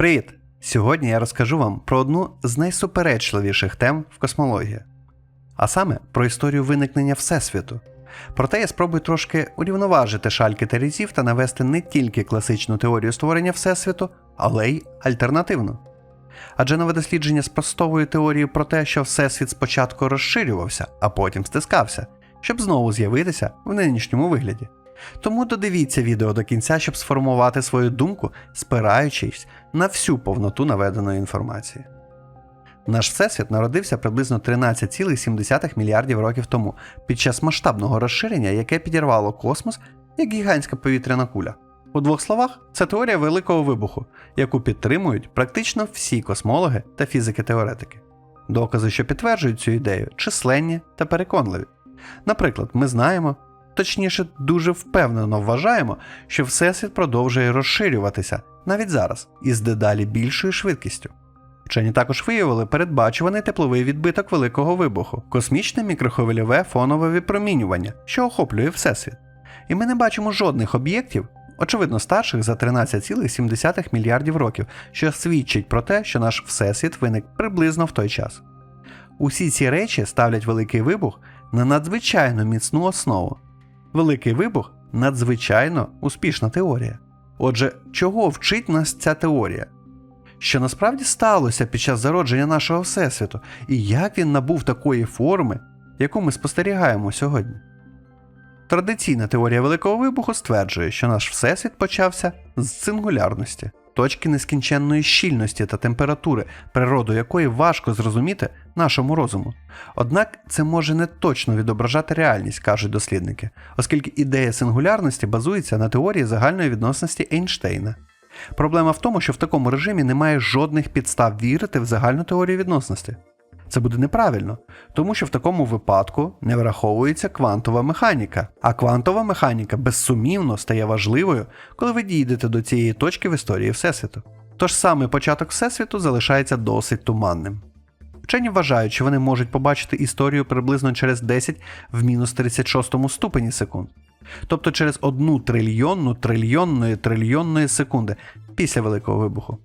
Привіт! Сьогодні я розкажу вам про одну з найсуперечливіших тем в космології, а саме про історію виникнення Всесвіту. Проте я спробую трошки урівноважити шальки терезів та навести не тільки класичну теорію створення Всесвіту, але й альтернативну. Адже нове дослідження спростовує теорію про те, що Всесвіт спочатку розширювався, а потім стискався, щоб знову з'явитися в нинішньому вигляді. Тому додивіться відео до кінця, щоб сформувати свою думку, спираючись на всю повноту наведеної інформації. Наш всесвіт народився приблизно 13,7 мільярдів років тому під час масштабного розширення, яке підірвало космос як гігантська повітряна куля. У двох словах, це теорія великого вибуху, яку підтримують практично всі космологи та фізики-теоретики. Докази, що підтверджують цю ідею, численні та переконливі. Наприклад, ми знаємо, точніше, дуже впевнено вважаємо, що Всесвіт продовжує розширюватися навіть зараз із дедалі більшою швидкістю. Вчені також виявили передбачуваний тепловий відбиток великого вибуху, космічне мікрохвильове фонове випромінювання, що охоплює Всесвіт. І ми не бачимо жодних об'єктів, очевидно старших за 13,7 мільярдів років, що свідчить про те, що наш Всесвіт виник приблизно в той час. Усі ці речі ставлять великий вибух на надзвичайно міцну основу. Великий вибух надзвичайно успішна теорія. Отже, чого вчить нас ця теорія? Що насправді сталося під час зародження нашого Всесвіту, і як він набув такої форми, яку ми спостерігаємо сьогодні? Традиційна теорія Великого вибуху стверджує, що наш Всесвіт почався з сингулярності, точки нескінченної щільності та температури, природу якої важко зрозуміти нашому розуму. Однак це може не точно відображати реальність, кажуть дослідники, оскільки ідея сингулярності базується на теорії загальної відносності Ейнштейна. Проблема в тому, що в такому режимі немає жодних підстав вірити в загальну теорію відносності. Це буде неправильно, тому що в такому випадку не враховується квантова механіка, а квантова механіка безсумнівно стає важливою, коли ви дійдете до цієї точки в історії Всесвіту. Тож саме початок Всесвіту залишається досить туманним. Вчені вважають, що вони можуть побачити історію приблизно через 10 в мінус 36 ступені секунд, тобто через одну трильйонну трильйонної трильйонної секунди після Великого вибуху.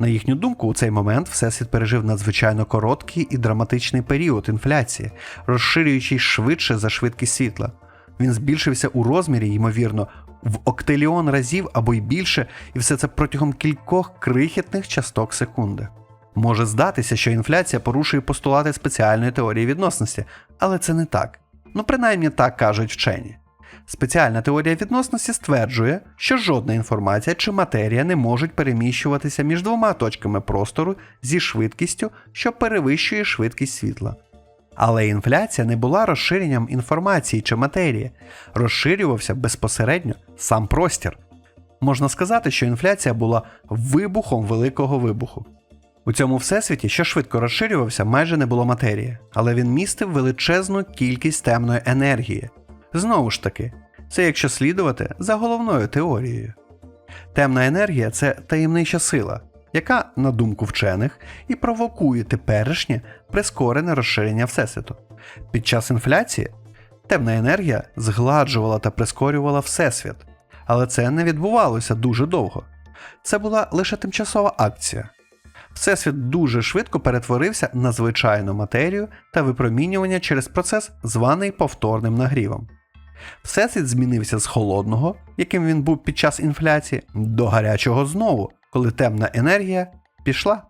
На їхню думку, у цей момент Всесвіт пережив надзвичайно короткий і драматичний період інфляції, розширюючись швидше за швидкість світла. Він збільшився у розмірі, ймовірно, в октиліон разів або й більше, і все це протягом кількох крихітних часток секунди. Може здатися, що інфляція порушує постулати спеціальної теорії відносності, але це не так. Ну, принаймні так кажуть вчені. Спеціальна теорія відносності стверджує, що жодна інформація чи матерія не можуть переміщуватися між двома точками простору зі швидкістю, що перевищує швидкість світла. Але інфляція не була розширенням інформації чи матерії, розширювався безпосередньо сам простір. Можна сказати, що інфляція була вибухом великого вибуху. У цьому всесвіті, що швидко розширювався, майже не було матерії, але він містив величезну кількість темної енергії. Знову ж таки, це якщо слідувати за головною теорією. Темна енергія це таємнича сила, яка, на думку вчених, і провокує теперішнє прискорене розширення Всесвіту. Під час інфляції темна енергія згладжувала та прискорювала Всесвіт, але це не відбувалося дуже довго. Це була лише тимчасова акція. Всесвіт дуже швидко перетворився на звичайну матерію та випромінювання через процес, званий повторним нагрівом. Всесвіт змінився з холодного, яким він був під час інфляції, до гарячого знову, коли темна енергія пішла.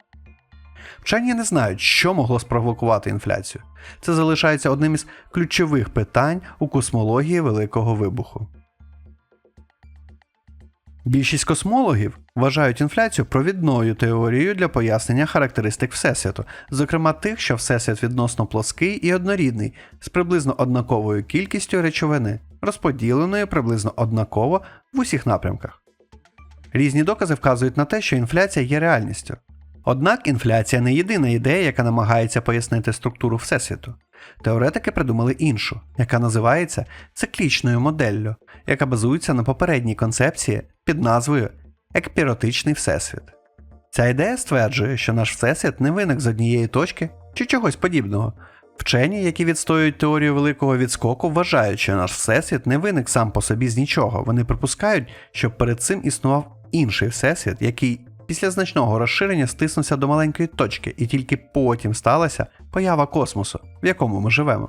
Вчені не знають, що могло спровокувати інфляцію. Це залишається одним із ключових питань у космології Великого вибуху. Більшість космологів вважають інфляцію провідною теорією для пояснення характеристик Всесвіту, зокрема тих, що Всесвіт відносно плоский і однорідний, з приблизно однаковою кількістю речовини, розподіленої приблизно однаково в усіх напрямках. Різні докази вказують на те, що інфляція є реальністю. Однак інфляція не єдина ідея, яка намагається пояснити структуру Всесвіту. Теоретики придумали іншу, яка називається циклічною моделлю, яка базується на попередній концепції під назвою екпіротичний всесвіт. Ця ідея стверджує, що наш всесвіт не виник з однієї точки чи чогось подібного. Вчені, які відстоюють теорію великого відскоку, вважають, що наш всесвіт не виник сам по собі з нічого. Вони припускають, що перед цим існував інший всесвіт, який після значного розширення стиснувся до маленької точки, і тільки потім сталася поява космосу, в якому ми живемо.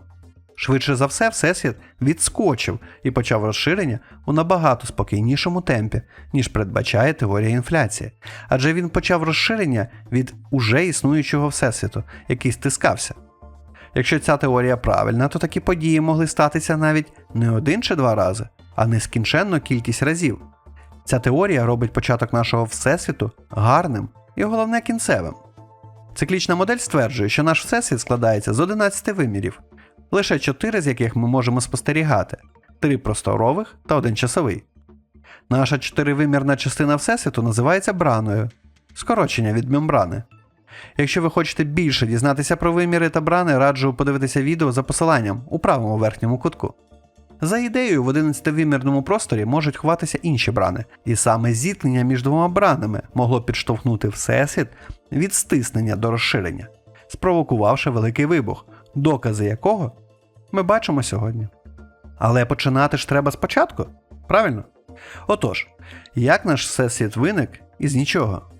Швидше за все, Всесвіт відскочив і почав розширення у набагато спокійнішому темпі, ніж передбачає теорія інфляції. Адже він почав розширення від уже існуючого всесвіту, який стискався. Якщо ця теорія правильна, то такі події могли статися навіть не один чи два рази, а нескінченну кількість разів. Ця теорія робить початок нашого всесвіту гарним і головне кінцевим. Циклічна модель стверджує, що наш всесвіт складається з 11 вимірів, лише 4 з яких ми можемо спостерігати: 3 просторових та один часовий. Наша чотиривимірна частина всесвіту називається браною, скорочення від мембрани. Якщо ви хочете більше дізнатися про виміри та брани, раджу подивитися відео за посиланням у правому верхньому кутку. За ідеєю, в 11-вимірному просторі можуть ховатися інші брани, і саме зіткнення між двома бранами могло підштовхнути Всесвіт від стиснення до розширення, спровокувавши великий вибух, докази якого ми бачимо сьогодні. Але починати ж треба спочатку, правильно? Отож, як наш всесвіт виник із нічого?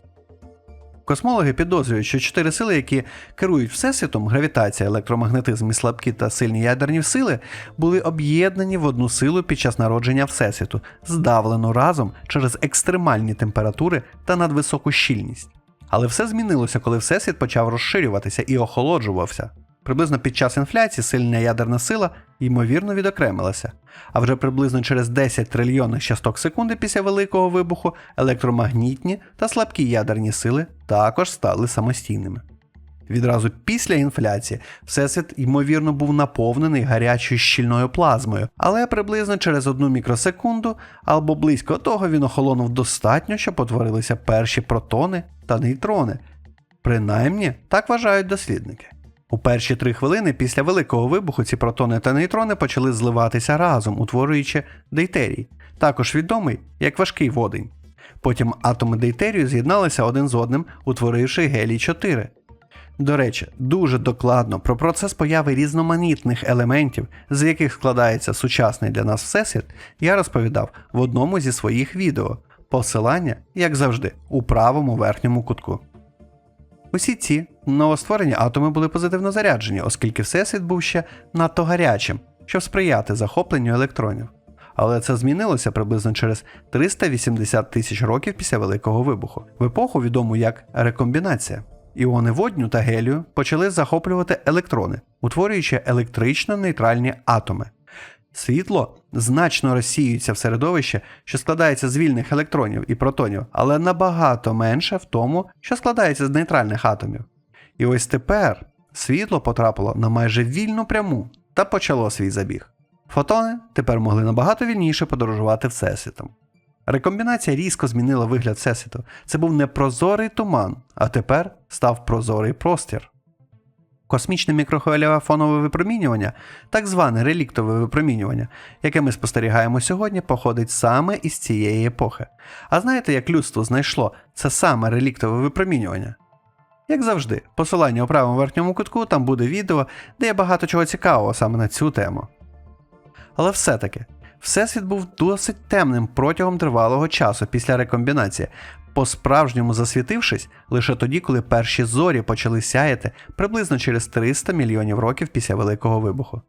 Космологи підозрюють, що чотири сили, які керують всесвітом гравітація, електромагнетизм і слабкі та сильні ядерні сили, були об'єднані в одну силу під час народження Всесвіту, здавлено разом через екстремальні температури та надвисоку щільність. Але все змінилося, коли Всесвіт почав розширюватися і охолоджувався. Приблизно під час інфляції сильна ядерна сила ймовірно відокремилася, а вже приблизно через 10 трильйонних часток секунди після великого вибуху електромагнітні та слабкі ядерні сили також стали самостійними. Відразу після інфляції всесвіт ймовірно був наповнений гарячою щільною плазмою, але приблизно через одну мікросекунду або близько того він охолонув достатньо, щоб утворилися перші протони та нейтрони. Принаймні так вважають дослідники. У перші три хвилини після великого вибуху ці протони та нейтрони почали зливатися разом, утворюючи дейтерій, також відомий як важкий водень. Потім атоми дейтерію з'єдналися один з одним, утворивши гелій 4. До речі, дуже докладно про процес появи різноманітних елементів, з яких складається сучасний для нас всесвіт, я розповідав в одному зі своїх відео. Посилання, як завжди, у правому верхньому кутку. Усі ці новостворені атоми були позитивно заряджені, оскільки всесвіт був ще надто гарячим, щоб сприяти захопленню електронів. Але це змінилося приблизно через 380 тисяч років після Великого вибуху, в епоху відому як рекомбінація. Іони водню та гелію почали захоплювати електрони, утворюючи електрично нейтральні атоми. Світло значно розсіюється в середовище, що складається з вільних електронів і протонів, але набагато менше в тому, що складається з нейтральних атомів. І ось тепер світло потрапило на майже вільну пряму та почало свій забіг. Фотони тепер могли набагато вільніше подорожувати Всесвітом. Рекомбінація різко змінила вигляд Всесвіту. Це був не прозорий туман, а тепер став прозорий простір. Космічне мікрохвильове фонове випромінювання, так зване реліктове випромінювання, яке ми спостерігаємо сьогодні, походить саме із цієї епохи. А знаєте, як людство знайшло це саме реліктове випромінювання? Як завжди, посилання у правому верхньому кутку там буде відео, де є багато чого цікавого саме на цю тему. Але все-таки, Всесвіт був досить темним протягом тривалого часу після рекомбінації, по-справжньому засвітившись лише тоді, коли перші зорі почали сяяти приблизно через 300 мільйонів років після Великого вибуху.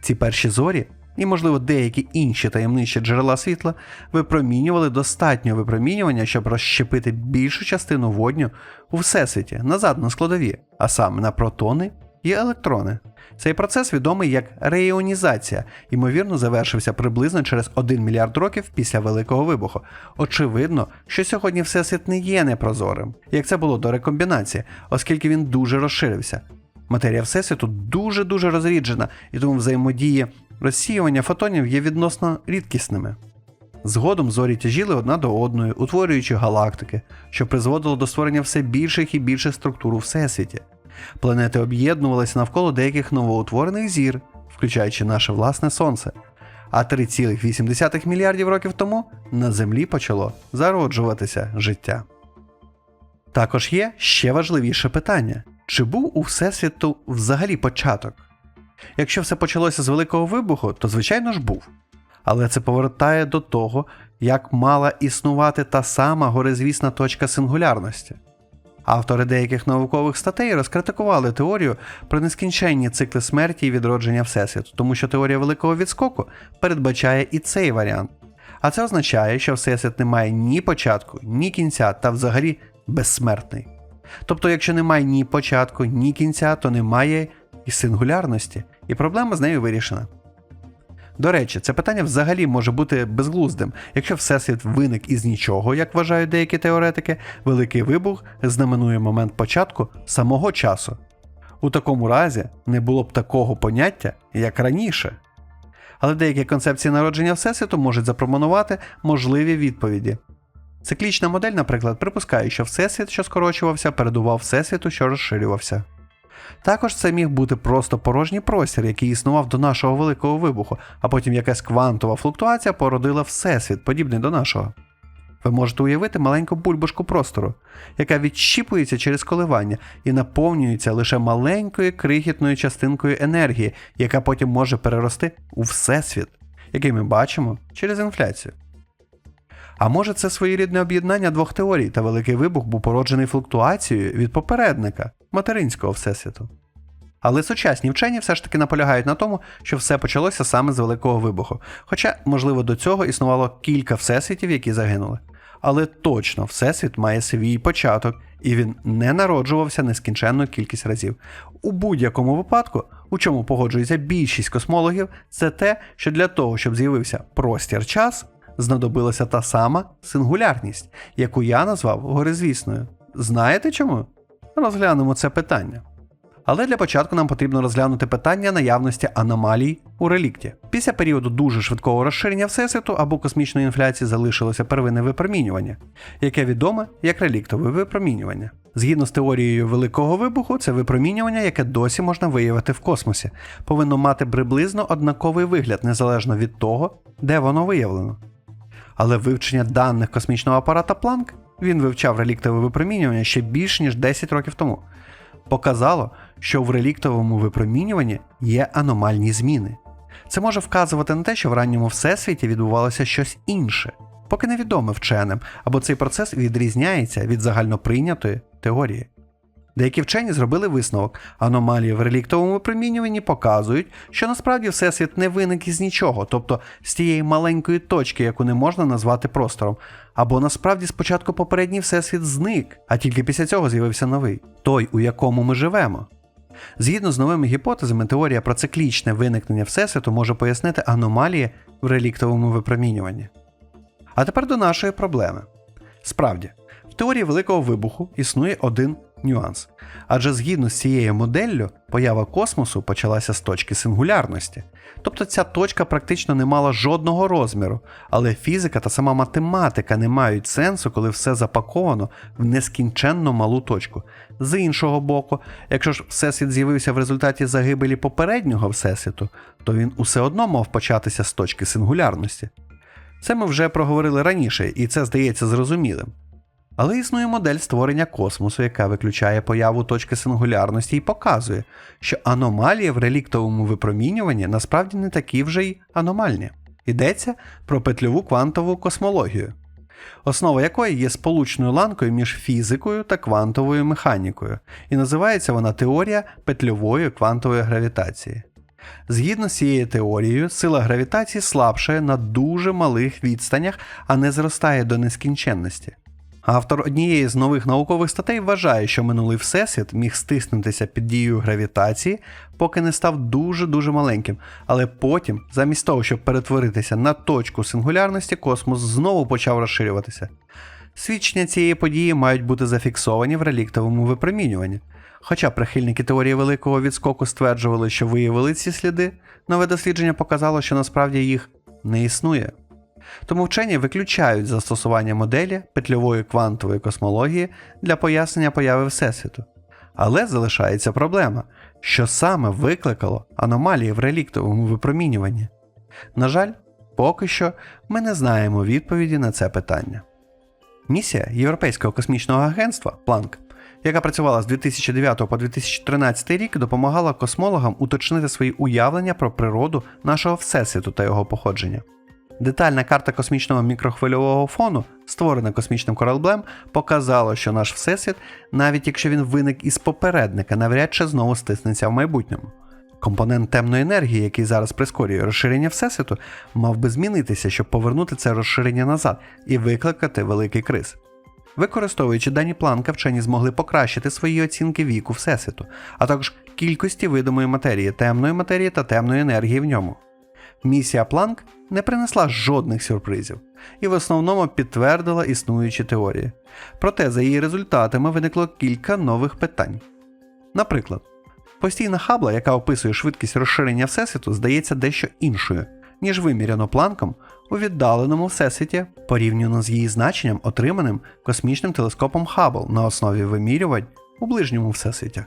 Ці перші зорі, і, можливо, деякі інші таємничі джерела світла, випромінювали достатньо випромінювання, щоб розщепити більшу частину водню у всесвіті назад на складові, а саме на протони і електрони. Цей процес відомий як реіонізація, ймовірно, завершився приблизно через 1 мільярд років після Великого вибуху. Очевидно, що сьогодні Всесвіт не є непрозорим, як це було до рекомбінації, оскільки він дуже розширився. Матерія Всесвіту дуже-дуже розріджена, і тому взаємодії розсіювання фотонів є відносно рідкісними. Згодом зорі тяжіли одна до одної, утворюючи галактики, що призводило до створення все більших і більших структур у всесвіті. Планети об'єднувалися навколо деяких новоутворених зір, включаючи наше власне Сонце. А 3,8 мільярдів років тому на Землі почало зароджуватися життя. Також є ще важливіше питання: чи був у Всесвіту взагалі початок? Якщо все почалося з Великого вибуху, то звичайно ж був. Але це повертає до того, як мала існувати та сама горизвісна точка сингулярності. Автори деяких наукових статей розкритикували теорію про нескінченні цикли смерті і відродження Всесвіту, тому що теорія великого відскоку передбачає і цей варіант. А це означає, що Всесвіт не має ні початку, ні кінця та взагалі безсмертний. Тобто, якщо немає ні початку, ні кінця, то немає і сингулярності, і проблема з нею вирішена. До речі, це питання взагалі може бути безглуздим. Якщо Всесвіт виник із нічого, як вважають деякі теоретики, великий вибух знаменує момент початку самого часу. У такому разі не було б такого поняття, як раніше. Але деякі концепції народження Всесвіту можуть запропонувати можливі відповіді. Циклічна модель, наприклад, припускає, що Всесвіт, що скорочувався, передував Всесвіту, що розширювався. Також це міг бути просто порожній простір, який існував до нашого великого вибуху, а потім якась квантова флуктуація породила всесвіт, подібний до нашого. Ви можете уявити маленьку бульбашку простору, яка відщіпується через коливання і наповнюється лише маленькою крихітною частинкою енергії, яка потім може перерости у всесвіт, який ми бачимо через інфляцію. А може це своєрідне об'єднання двох теорій, та великий вибух був породжений флуктуацією від попередника материнського всесвіту. Але сучасні вчені все ж таки наполягають на тому, що все почалося саме з великого вибуху. Хоча, можливо, до цього існувало кілька всесвітів, які загинули. Але точно всесвіт має свій початок, і він не народжувався нескінченну кількість разів. У будь-якому випадку, у чому погоджується більшість космологів, це те, що для того, щоб з'явився простір час, знадобилася та сама сингулярність, яку я назвав горизвісною. Знаєте чому? Розглянемо це питання. Але для початку нам потрібно розглянути питання наявності аномалій у релікті. Після періоду дуже швидкого розширення Всесвіту або космічної інфляції залишилося первинне випромінювання, яке відоме як реліктове випромінювання. Згідно з теорією великого вибуху, це випромінювання, яке досі можна виявити в космосі, повинно мати приблизно однаковий вигляд незалежно від того, де воно виявлено. Але вивчення даних космічного апарата Планк він вивчав реліктове випромінювання ще більш ніж 10 років тому. Показало, що в реліктовому випромінюванні є аномальні зміни. Це може вказувати на те, що в ранньому всесвіті відбувалося щось інше, поки невідоме вченим, або цей процес відрізняється від загальноприйнятої теорії. Деякі вчені зробили висновок, аномалії в реліктовому випромінюванні показують, що насправді всесвіт не виник із нічого, тобто з тієї маленької точки, яку не можна назвати простором, або насправді спочатку попередній всесвіт зник, а тільки після цього з'явився новий, той, у якому ми живемо. Згідно з новими гіпотезами, теорія про циклічне виникнення Всесвіту може пояснити аномалії в реліктовому випромінюванні. А тепер до нашої проблеми. Справді, в теорії Великого вибуху існує один нюанс. Адже згідно з цією моделлю, поява космосу почалася з точки сингулярності. Тобто ця точка практично не мала жодного розміру, але фізика та сама математика не мають сенсу, коли все запаковано в нескінченно малу точку. З іншого боку, якщо ж всесвіт з'явився в результаті загибелі попереднього всесвіту, то він усе одно мав початися з точки сингулярності. Це ми вже проговорили раніше, і це здається зрозумілим. Але існує модель створення космосу, яка виключає появу точки сингулярності і показує, що аномалії в реліктовому випромінюванні насправді не такі вже й аномальні. Йдеться про петльову квантову космологію, основа якої є сполучною ланкою між фізикою та квантовою механікою, і називається вона теорія петльової квантової гравітації. Згідно з цією теорією, сила гравітації слабшає на дуже малих відстанях, а не зростає до нескінченності. Автор однієї з нових наукових статей вважає, що минулий всесвіт міг стиснутися під дією гравітації, поки не став дуже-дуже маленьким, але потім, замість того, щоб перетворитися на точку сингулярності, космос знову почав розширюватися. Свідчення цієї події мають бути зафіксовані в реліктовому випромінюванні. Хоча прихильники теорії великого відскоку стверджували, що виявили ці сліди, нове дослідження показало, що насправді їх не існує. Тому вчені виключають застосування моделі петльової квантової космології для пояснення появи Всесвіту. Але залишається проблема, що саме викликало аномалії в реліктовому випромінюванні. На жаль, поки що ми не знаємо відповіді на це питання. Місія Європейського космічного агентства Планк, яка працювала з 2009 по 2013 рік, допомагала космологам уточнити свої уявлення про природу нашого Всесвіту та його походження. Детальна карта космічного мікрохвильового фону, створена космічним кораблем, показала, що наш Всесвіт, навіть якщо він виник із попередника, навряд чи знову стиснеться в майбутньому. Компонент темної енергії, який зараз прискорює розширення Всесвіту, мав би змінитися, щоб повернути це розширення назад і викликати великий криз. Використовуючи дані планка, вчені змогли покращити свої оцінки віку Всесвіту, а також кількості видимої матерії, темної матерії та темної енергії в ньому. Місія Планк не принесла жодних сюрпризів і в основному підтвердила існуючі теорії. Проте за її результатами виникло кілька нових питань. Наприклад, постійна хабла, яка описує швидкість розширення Всесвіту, здається дещо іншою, ніж виміряно планком у віддаленому Всесвіті порівняно з її значенням, отриманим космічним телескопом Хаббл на основі вимірювань у ближньому Всесвіті.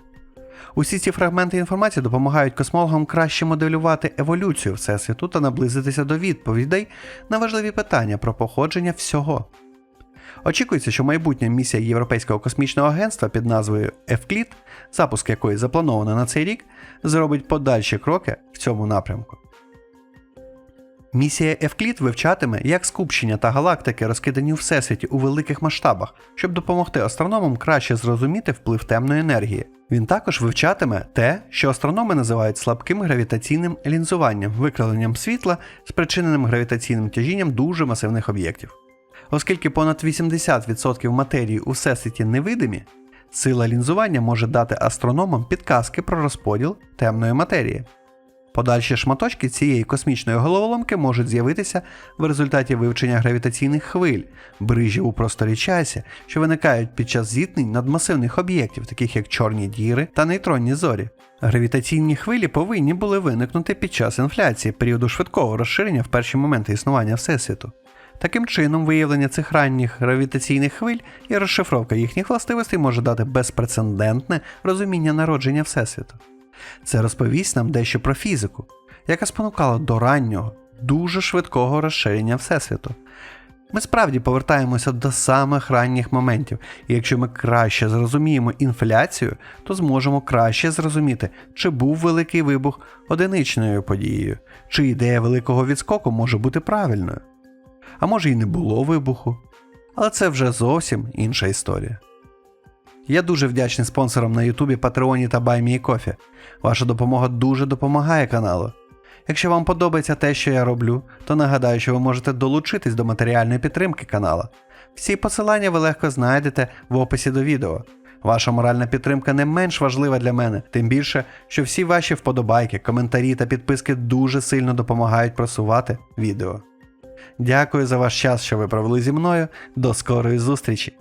Усі ці фрагменти інформації допомагають космологам краще моделювати еволюцію Всесвіту та наблизитися до відповідей на важливі питання про походження всього. Очікується, що майбутня місія Європейського космічного агентства під назвою Евкліт, запуск якої заплановано на цей рік, зробить подальші кроки в цьому напрямку. Місія Евклід вивчатиме, як скупчення та галактики розкидані у всесвіті у великих масштабах, щоб допомогти астрономам краще зрозуміти вплив темної енергії. Він також вивчатиме те, що астрономи називають слабким гравітаційним лінзуванням, викривленням світла, спричиненим гравітаційним тяжінням дуже масивних об'єктів. Оскільки понад 80% матерії у всесвіті невидимі, сила лінзування може дати астрономам підказки про розподіл темної матерії. Подальші шматочки цієї космічної головоломки можуть з'явитися в результаті вивчення гравітаційних хвиль, брижів у просторі часі, що виникають під час зіткнень надмасивних об'єктів, таких як чорні діри та нейтронні зорі. Гравітаційні хвилі повинні були виникнути під час інфляції, періоду швидкого розширення в перші моменти існування Всесвіту. Таким чином, виявлення цих ранніх гравітаційних хвиль і розшифровка їхніх властивостей може дати безпрецедентне розуміння народження Всесвіту. Це розповість нам дещо про фізику, яка спонукала до раннього, дуже швидкого розширення Всесвіту. Ми справді повертаємося до самих ранніх моментів, і якщо ми краще зрозуміємо інфляцію, то зможемо краще зрозуміти, чи був великий вибух одиничною подією, чи ідея великого відскоку може бути правильною. А може і не було вибуху. Але це вже зовсім інша історія. Я дуже вдячний спонсорам на Ютубі, Патреоні та BuyMeCoffee. Ваша допомога дуже допомагає каналу. Якщо вам подобається те, що я роблю, то нагадаю, що ви можете долучитись до матеріальної підтримки канала. Всі посилання ви легко знайдете в описі до відео. Ваша моральна підтримка не менш важлива для мене, тим більше, що всі ваші вподобайки, коментарі та підписки дуже сильно допомагають просувати відео. Дякую за ваш час, що ви провели зі мною. До скорої зустрічі!